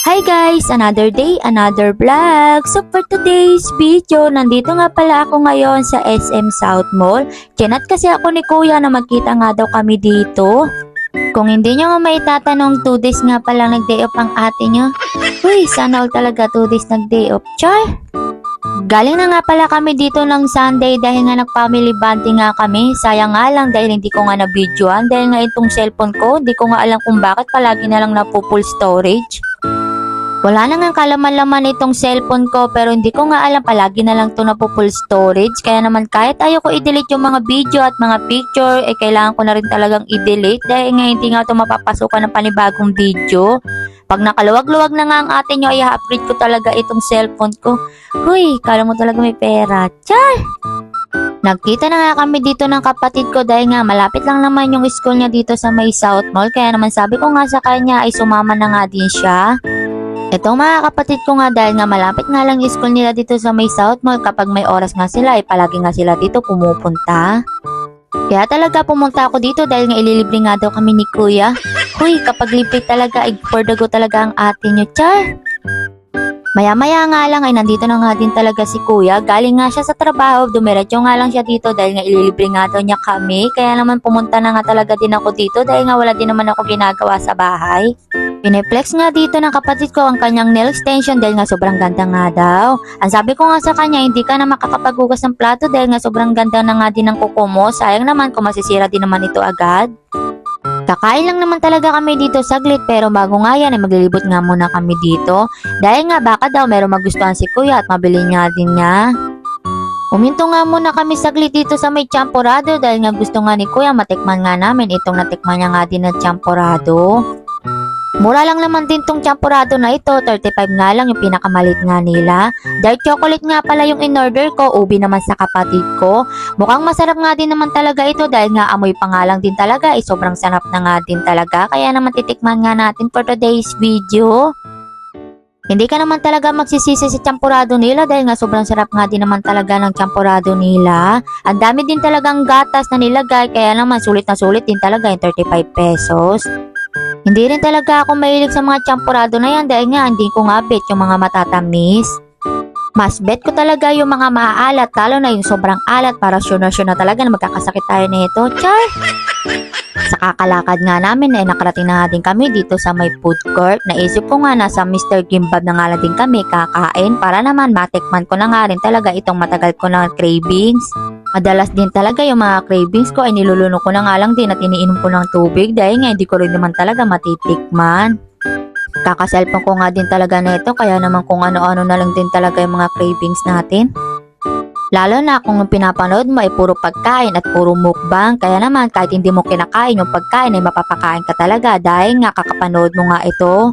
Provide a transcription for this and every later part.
Hi guys! Another day, another vlog! So for today's video, nandito nga pala ako ngayon sa SM South Mall. Chinat kasi ako ni Kuya na magkita nga daw kami dito. Kung hindi nyo nga maitatanong, 2 days nga pala nag-day off ang ate nyo. Uy, sana all talaga 2 days nag-day off. Char! Galing na nga pala kami dito ng Sunday dahil nga nag-family bonding nga kami. Sayang nga lang dahil hindi ko nga na-videoan dahil nga itong cellphone ko, hindi ko nga alam kung bakit palagi na lang napupull storage. Wala na nga kalaman-laman itong cellphone ko pero hindi ko nga alam palagi na lang to na full storage kaya naman kahit ayaw ko i-delete yung mga video at mga picture eh kailangan ko na rin talagang i-delete dahil nga hindi nga to mapapasukan ng panibagong video. Pag nakaluwag-luwag na nga ang ate nyo ay upgrade ko talaga itong cellphone ko. Huy, kala mo talaga may pera. Char! Nagkita na nga kami dito ng kapatid ko dahil nga malapit lang naman yung school niya dito sa may South Mall kaya naman sabi ko nga sa kanya ay sumama na nga din siya. Ito mga kapatid ko nga dahil nga malapit nga lang school nila dito sa may South Mall kapag may oras nga sila ay palagi nga sila dito pumupunta. Kaya talaga pumunta ako dito dahil nga ililibre nga daw kami ni Kuya. Huy, kapag libre talaga ay for talaga ang ate nyo, char. Maya-maya nga lang ay nandito na nga din talaga si Kuya. Galing nga siya sa trabaho, dumiretso nga lang siya dito dahil nga ililibre nga daw niya kami. Kaya naman pumunta na nga talaga din ako dito dahil nga wala din naman ako ginagawa sa bahay. Pineplex nga dito ng kapatid ko ang kanyang nail extension dahil nga sobrang ganda nga daw. Ang sabi ko nga sa kanya, hindi ka na makakapaghugas ng plato dahil nga sobrang ganda na nga din ng kuko mo. Sayang naman kung masisira din naman ito agad. Kakain lang naman talaga kami dito saglit pero bago nga yan ay maglilibot nga muna kami dito. Dahil nga baka daw meron magustuhan si kuya at mabili nga din niya. Uminto nga muna kami saglit dito sa may champorado dahil nga gusto nga ni kuya matikman nga namin itong natikman niya nga din ng champorado. Mura lang naman din tong champorado na ito, 35 nga lang yung pinakamalit nga nila. Dark chocolate nga pala yung in-order ko, ubi naman sa kapatid ko. Mukhang masarap nga din naman talaga ito dahil nga amoy pa nga lang din talaga, eh sobrang sarap na nga din talaga. Kaya naman titikman nga natin for today's video. Hindi ka naman talaga magsisisi sa champorado nila dahil nga sobrang sarap nga din naman talaga ng champorado nila. Ang dami din talagang gatas na nilagay kaya naman sulit na sulit din talaga yung 35 pesos. Hindi rin talaga ako mahilig sa mga champorado na yan dahil nga hindi ko nga bet yung mga matatamis. Mas bet ko talaga yung mga maaalat lalo na yung sobrang alat para sure na sure na talaga na magkakasakit tayo nito. Char! Sa kakalakad nga namin ay nakarating na nga din kami dito sa may food court. Naisip ko nga nasa Mr. Gimbab na nga lang din kami kakain para naman matikman ko na nga rin talaga itong matagal ko na cravings. Madalas din talaga yung mga cravings ko ay niluluno ko na nga lang din at iniinom ko ng tubig dahil nga hindi ko rin naman talaga matitikman. Kakaselfon ko nga din talaga nito kaya naman kung ano-ano na lang din talaga yung mga cravings natin. Lalo na kung yung pinapanood mo ay puro pagkain at puro mukbang, kaya naman kahit hindi mo kinakain yung pagkain ay mapapakain ka talaga dahil nga kakapanood mo nga ito.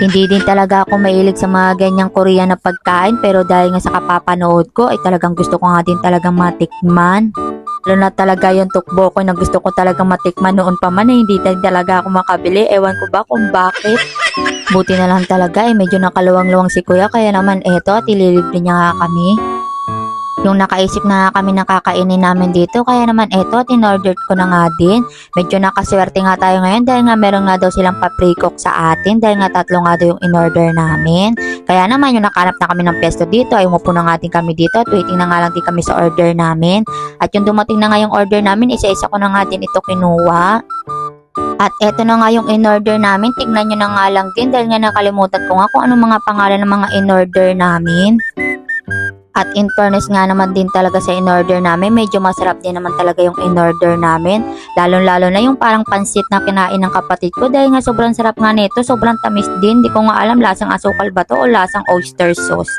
Hindi din talaga ako mahilig sa mga ganyang Korean na pagkain pero dahil nga sa kapapanood ko ay talagang gusto ko nga din talagang matikman. Lalo na talaga yung tukbo ko na gusto ko talagang matikman noon pa man eh, hindi talaga ako makabili. Ewan ko ba kung bakit. Buti na lang talaga eh, medyo nakaluwang-luwang si kuya kaya naman eto at ililibre niya nga kami. Yung nakaisip na kami ng kakainin namin dito kaya naman eto at in-order ko na nga din. Medyo nakaswerte nga tayo ngayon dahil nga meron nga daw silang paprikok sa atin dahil nga tatlo nga daw yung in-order namin. Kaya naman yung nakanap na kami ng pesto dito ay umupo na nga din kami dito at waiting na nga lang din kami sa order namin. At yung dumating na nga yung order namin, isa-isa ko na nga din ito kinuha. At eto na nga yung in-order namin. Tignan nyo na nga lang din dahil nga nakalimutan ko nga kung anong mga pangalan ng mga in-order namin. At in fairness nga naman din talaga sa in-order namin, medyo masarap din naman talaga yung in-order namin. Lalong-lalo na yung parang pansit na kinain ng kapatid ko dahil nga sobrang sarap nga nito, sobrang tamis din. Di ko nga alam lasang asukal ba to o lasang oyster sauce.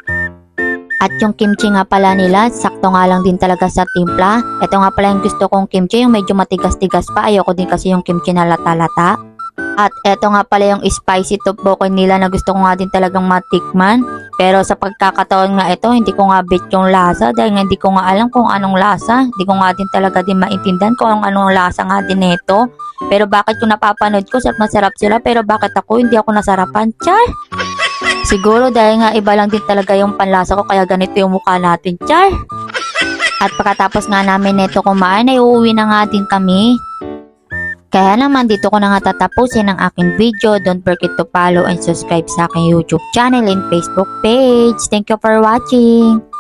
At yung kimchi nga pala nila, sakto nga lang din talaga sa timpla. Ito nga pala yung gusto kong kimchi, yung medyo matigas-tigas pa. Ayoko din kasi yung kimchi na lata-lata. At eto nga pala yung spicy tteokbokki nila na gusto ko nga din talagang matikman. Pero sa pagkakataon nga ito, hindi ko nga bet yung lasa dahil hindi ko nga alam kung anong lasa. Hindi ko nga din talaga din maintindihan kung anong lasa nga din nito. Pero bakit kung napapanood ko, sarap na sarap sila, pero bakit ako hindi ako nasarapan? Char! Siguro dahil nga iba lang din talaga yung panlasa ko kaya ganito yung mukha natin, char! At pagkatapos nga namin nito kumain ay uuwi na nga din kami. Kaya naman dito ko na nga tatapusin ang aking video. Don't forget to follow and subscribe sa aking YouTube channel and Facebook page. Thank you for watching.